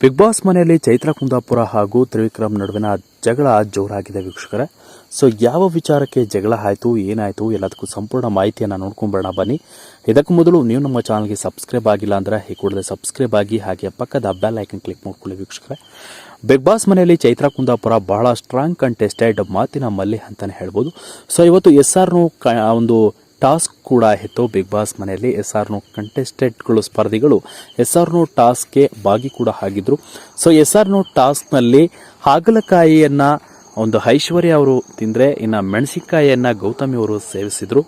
Big boss ಮನೆಯಲ್ಲಿ ಚೈತ್ರ ಕುಂದಾಪುರ ಹಾಗೂ ತ್ರಿವಿಕ್ರಮ್ ನಡುವಿನ ಜಗಳ ಜೋರಾಗಿದೆ ವೀಕ್ಷಕರ. ಸೊ ಯಾವ ವಿಚಾರಕ್ಕೆ ಜಗಳ ಆಯಿತು, ಏನಾಯಿತು, ಎಲ್ಲದಕ್ಕೂ ಸಂಪೂರ್ಣ ಮಾಹಿತಿಯನ್ನು ನೋಡ್ಕೊಂಬರೋಣ, ಬನ್ನಿ. ಇದಕ್ಕೂ ಮೊದಲು ನೀವು ನಮ್ಮ ಚಾನಲ್ಗೆ ಸಬ್ಸ್ಕ್ರೈಬ್ ಆಗಿಲ್ಲ ಅಂದರೆ, ಈ ಕೂಡಲೇ ಸಬ್ಸ್ಕ್ರೈಬ್ ಆಗಿ, ಹಾಗೆ ಪಕ್ಕದ ಬೆಲ್ ಐಕನ್ ಕ್ಲಿಕ್ ಮಾಡ್ಕೊಳ್ಳಿ ವೀಕ್ಷಕರೇ. ಬಿಗ್ ಬಾಸ್ ಮನೆಯಲ್ಲಿ ಚೈತ್ರ ಕುಂದಾಪುರ ಬಹಳ ಸ್ಟ್ರಾಂಗ್ ಕಂಟೆಸ್ಟೆಡ್ ಮಾತಿನ ಮಲ್ಲಿ ಅಂತಲೇ ಹೇಳ್ಬೋದು. ಸೊ ಇವತ್ತು ಎಸ್ ಆರ್ನು ಒಂದು ಟಾಸ್ಕ್ ಕೂಡ ಇತ್ತು ಬಿಗ್ ಬಾಸ್ ಮನೆಯಲ್ಲಿ ಎಸ್ ಆರ್ ನೋ ಕಂಟೆಸ್ಟೆಂಟ್ಗಳು ಸ್ಪರ್ಧಿಗಳು ಎಸ್ ಆರ್ ನೋ ಟಾಸ್ಕ್ಗೆ ಭಾಗಿ ಕೂಡ ಆಗಿದ್ರು. ಸೊ ಎಸ್ ಆರ್ ನೋ ಟಾಸ್ಕ್ನಲ್ಲಿ ಹಾಗಲಕಾಯಿಯನ್ನು, ಒಂದು ಐಶ್ವರ್ಯ ಅವರು ತಿಂದರೆ, ಇನ್ನು ಮೆಣಸಿನಕಾಯಿಯನ್ನು ಗೌತಮಿ ಅವರು ಸೇವಿಸಿದರು.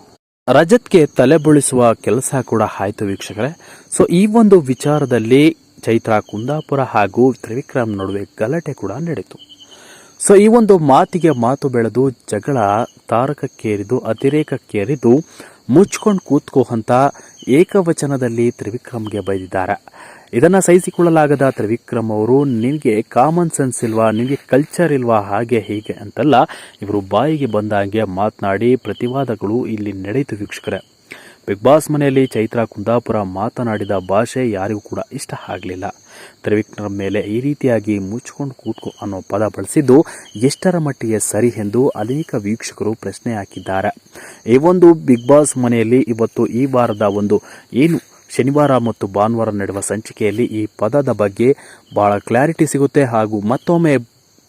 ರಜತ್ಗೆ ತಲೆ ಬೊಳಿಸುವ ಕೆಲಸ ಕೂಡ ಆಯಿತು ವೀಕ್ಷಕರೇ. ಸೊ ಈ ಒಂದು ವಿಚಾರದಲ್ಲಿ ಚೈತ್ರ ಕುಂದಾಪುರ ಹಾಗೂ ತ್ರಿವಿಕ್ರಮ್ ನಡುವೆ ಗಲಾಟೆ ಕೂಡ ನಡೆಯಿತು. ಸೊ ಈ ಒಂದು ಮಾತಿಗೆ ಮಾತು ಬೆಳೆದು ಜಗಳ ತಾರಕಕ್ಕೇರಿದು, ಅತಿರೇಕಕ್ಕೇರಿದು ಮುಚ್ಕೊಂಡು ಕೂತ್ಕೋ ಅಂತ ಏಕವಚನದಲ್ಲಿ ತ್ರಿವಿಕ್ರಮ್ಗೆ ಬೈದಿದ್ದಾರೆ. ಇದನ್ನು ಸಹಿಸಿಕೊಳ್ಳಲಾಗದ ತ್ರಿವಿಕ್ರಮ್ ಅವರು ನಿನಗೆ ಕಾಮನ್ ಸೆನ್ಸ್ ಇಲ್ವಾ, ನಿನಗೆ ಕಲ್ಚರ್ ಇಲ್ವಾ, ಹಾಗೆ ಹೀಗೆ ಅಂತೆಲ್ಲ ಇವರು ಬಾಯಿಗೆ ಬಂದ ಹಾಗೆ ಮಾತನಾಡಿ ಪ್ರತಿವಾದಗಳು ಇಲ್ಲಿ ನಡೆಯಿತು ವೀಕ್ಷಕರೇ. ಬಿಗ್ ಬಾಸ್ ಮನೆಯಲ್ಲಿ ಚೈತ್ರಾ ಕುಂದಾಪುರ ಮಾತನಾಡಿದ ಭಾಷೆ ಯಾರಿಗೂ ಕೂಡ ಇಷ್ಟ ಆಗಲಿಲ್ಲ. ತ್ರಿವಿಕ್ನರ ಮೇಲೆ ಈ ರೀತಿಯಾಗಿ ಮುಚ್ಕೊಂಡು ಕೂತ್ಕೋ ಅನ್ನೋ ಪದ ಬಳಸಿದ್ದು ಎಷ್ಟರ ಮಟ್ಟಿಗೆ ಸರಿ ಎಂದು ಅನೇಕ ವೀಕ್ಷಕರು ಪ್ರಶ್ನೆ ಹಾಕಿದ್ದಾರೆ. ಈ ಒಂದು ಬಿಗ್ ಬಾಸ್ ಮನೆಯಲ್ಲಿ ಇವತ್ತು ಈ ವಾರದ ಒಂದು ಏನು ಶನಿವಾರ ಮತ್ತು ಭಾನುವಾರ ನಡೆಯುವ ಸಂಚಿಕೆಯಲ್ಲಿ ಈ ಪದದ ಬಗ್ಗೆ ಬಹಳ ಕ್ಲಾರಿಟಿ ಸಿಗುತ್ತೆ ಹಾಗೂ ಮತ್ತೊಮ್ಮೆ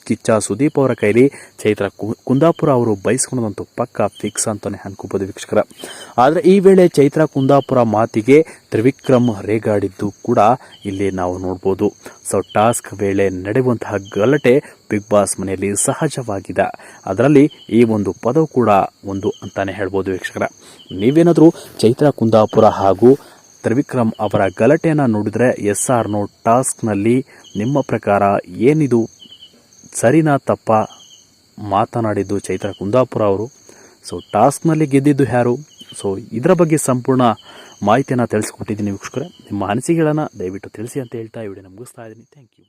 ಕಿಚ್ಚ ಸುದೀಪ್ ಅವರ ಕೈಲಿ ಚೈತ್ರ ಕುಂದಾಪುರ ಅವರು ಬಯಸ್ಕೊಳ್ಳೋದಂತೂ ಪಕ್ಕ ಫಿಕ್ಸ್ ಅಂತಾನೆ ಅನ್ಕೋಬೋದು ವೀಕ್ಷಕರ. ಆದರೆ ಈ ವೇಳೆ ಚೈತ್ರ ಕುಂದಾಪುರ ಮಾತಿಗೆ ತ್ರಿವಿಕ್ರಮ್ ರೇಗಾಡಿದ್ದು ಕೂಡ ಇಲ್ಲಿ ನಾವು ನೋಡ್ಬೋದು. ಸೊ ಟಾಸ್ಕ್ ವೇಳೆ ನಡೆಯುವಂತಹ ಗಲಾಟೆ ಬಿಗ್ ಬಾಸ್ ಮನೆಯಲ್ಲಿ ಸಹಜವಾಗಿದೆ. ಅದರಲ್ಲಿ ಈ ಒಂದು ಪದವು ಕೂಡ ಒಂದು ಅಂತಾನೆ ಹೇಳ್ಬೋದು ವೀಕ್ಷಕರ. ನೀವೇನಾದರೂ ಚೈತ್ರ ಕುಂದಾಪುರ ಹಾಗೂ ತ್ರಿವಿಕ್ರಮ್ ಅವರ ಗಲಾಟೆಯನ್ನು ನೋಡಿದರೆ ಎಸ್ ಆರ್ನೋ ಟಾಸ್ಕ್ನಲ್ಲಿ ನಿಮ್ಮ ಪ್ರಕಾರ ಏನಿದು ಸರಿನಾ ತಪ್ಪ? ಮಾತನಾಡಿದ್ದು ಚೈತ್ರ ಕುಂದಾಪುರ ಅವರು. ಸೊ ಟಾಸ್ಕ್ನಲ್ಲಿ ಗೆದ್ದಿದ್ದು ಯಾರು? ಸೊ ಇದರ ಬಗ್ಗೆ ಸಂಪೂರ್ಣ ಮಾಹಿತಿಯನ್ನು ತಿಳಿಸ್ಕೊಟ್ಟಿದ್ದೀನಿ ವೀಕ್ಷಕರೇ. ನಿಮ್ಮ ಅನಿಸಿಕೆಗಳನ್ನು ದಯವಿಟ್ಟು ತಿಳಿಸಿ ಅಂತ ಹೇಳ್ತಾ ಈ ವಿಡಿಯೋನ ಮುಗಿಸ್ತಾ ಥ್ಯಾಂಕ್ ಯು